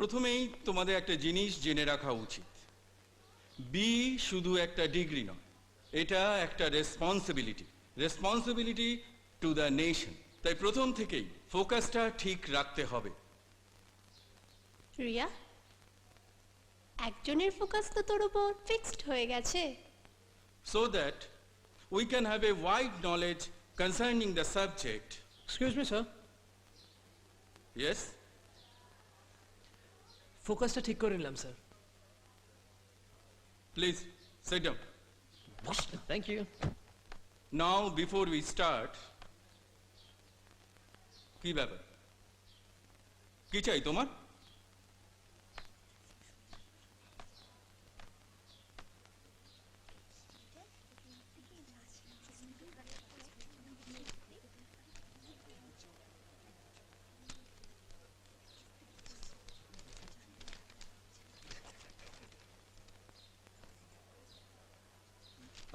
প্রথমেই তোমাদের একটা জিনিস জেনে রাখা উচিত। বি শুধু একটা ডিগ্রি নয় এটা একটা responsibility responsibility to the nation তাই প্রথম থেকেই ফোকাসটা ঠিক রাখতে হবে। রিয়া একজনের ফোকাস তো তোর উপর ফিক্সড হয়ে গেছে। So that we can have a wide knowledge concerning the subject. Excuse me sir Yes? ফোকাসটা ঠিক করে নিলাম sir please set down. Thank you now before we start, কি ব্যাপার? কি চাই তোমার?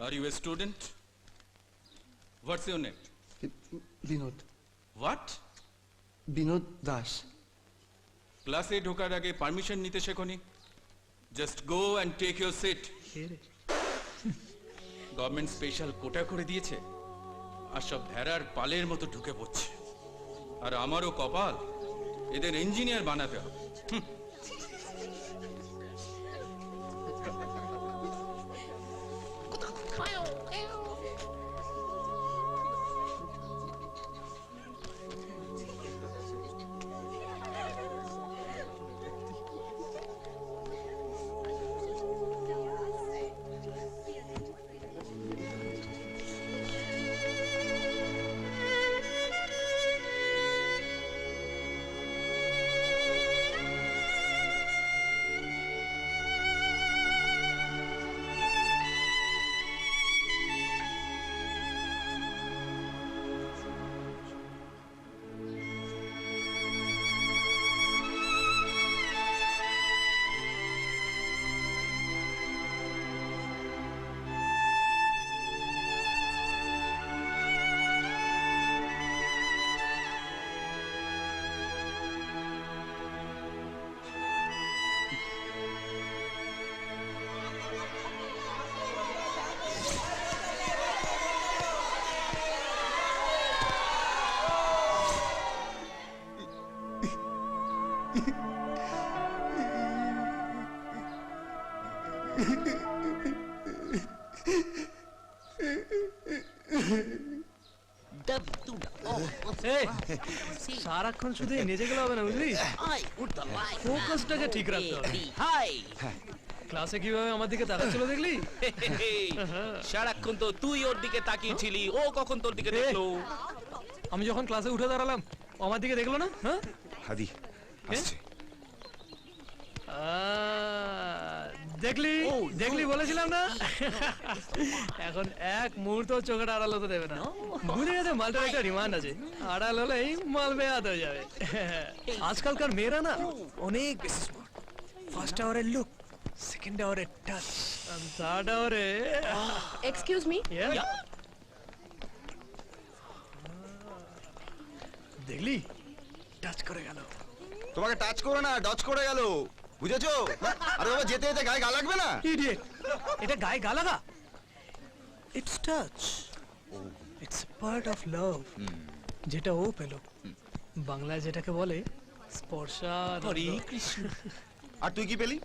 Are you a student? What's your name? Binod What? Binod Das ক্লাসে ঢোকার আগে পারমিশন নিতে শেখনি? Just go and take your seat government special quota করে দিয়েছে আর সব ভেড়ার পালের মতো ঢুকে পড়ছে। আর আমারও কপাল এদের ইঞ্জিনিয়ার বানাতে হবে। Wow. সারাক্ষণ শুধু নেচে গেলে হবে না বুঝলি? ফোকাসটাকে ঠিক রাখতে হবে। হাই ক্লাসে কীভাবে আমার দিকে তাকাচ্ছিল দেখলি? সারাক্ষণ তো তুই ওর দিকে তাকিয়েছিলি ও কখন তোর দিকে। দেখল? আমি যখন ক্লাসে উঠে দাঁড়ালাম ও আমার দিকে দেখল না? হ্যাঁ? হাদি আসছে। দেখলি? দেখলি বলেছিলাম না? এখন এক মুহূর্ত চোখের আড়াল হতে দেবে না। বুঝে গেছে মালটার একটা ডিমান্ড আছে। আড়াল হলেই মাল বেয়াত হয়ে যাবে। আজকালকার মেয়েরা না অনেক বেশি স্মার্ট ফার্স্ট আওয়ারের লুক সেকেন্ড আওয়ারের টাচ থার্ড আওয়ারে এক্সকিউজ মি দেখলি? টাচ করে গেল। তোমাকে টাচ করে না ডচ করে গেল। বুঝেছ? আরে বাবা যেতে যেতে গায়ে গা লাগবে না? ইডিয়েট এটা গায়ে গা লাগা? It's touch it's part of love যেটা ও পেল। বাংলায় যেটাকে বলে স্পর্শা হরে কৃষ্ণ। আর তুই কি পেলি?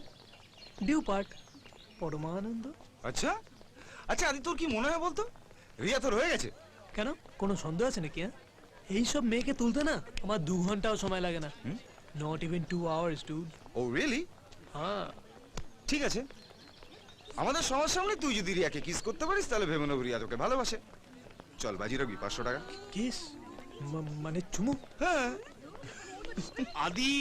ডিউ পার্ট পরমানন্দ। আচ্ছা। আচ্ছা আদি তোর কি মনে হয় বলতো? রিয়া তোর হয়ে গেছে। কেন? কোনো সন্দেহ আছে নাকি হ্যাঁ? এইসব মেয়েকে তুলতে না আমার দু ঘন্টাও সময় লাগে না। Not even two hours dude oh really হ্যাঁ ঠিক আছে আমাদের সমাজ সামনে তুই যদি রিয়াকে কিস করতে পারিস তাহলে ভেবে নেব রিয়া তোকে ভালোবাসে চল বাজি রাখবি পাঁচশো টাকা কিস মানে চুমু হ্যাঁ আদি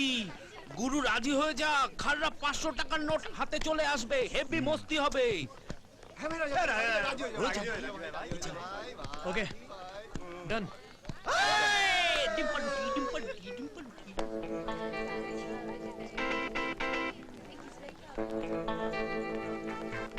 গুরু রাজি হয়ে যা খাররা পাঁচশো টাকার নোট হাতে চলে আসবে হেভি মস্তি হবে ওকে ডান এই, ডিম্পলটি, Thank you.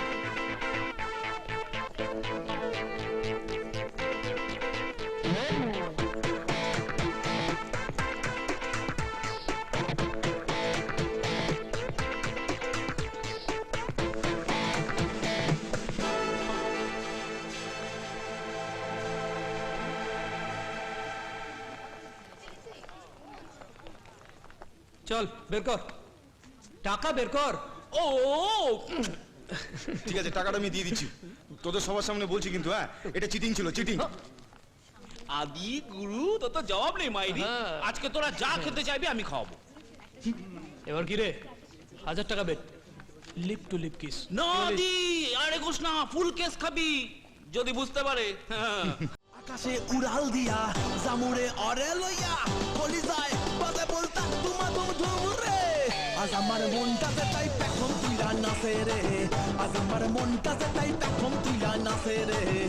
চল বের কর। টাকা বের কর। ও ঠিক আছে টাকাটা আমি দিয়ে দিচ্ছি। তোদের সবার সামনে বলছি কিন্তু হ্যাঁ? এটা চিটিং ছিল চিটিং আদি গুরু তো তো জবাব নেই মাইরি। হ্যাঁ। আজকে তোরা যা খেতে চাইবি আমি খাওয়াবো। এবার কি রে? হাজার টাকা bet lip to lip kiss না দি আরে ঘোষ না ফুল কেস খাবি যদি বুঝতে পারে। হ্যাঁ। আকাশে উড়াল দিয়া জামুরে অরে লইয়া বলি আজ আমার মনটাতে তাই পেখম তুইলা নাচে রে। আজ আমার মনটাতে তাই পেখম তুইলা নাচে রে।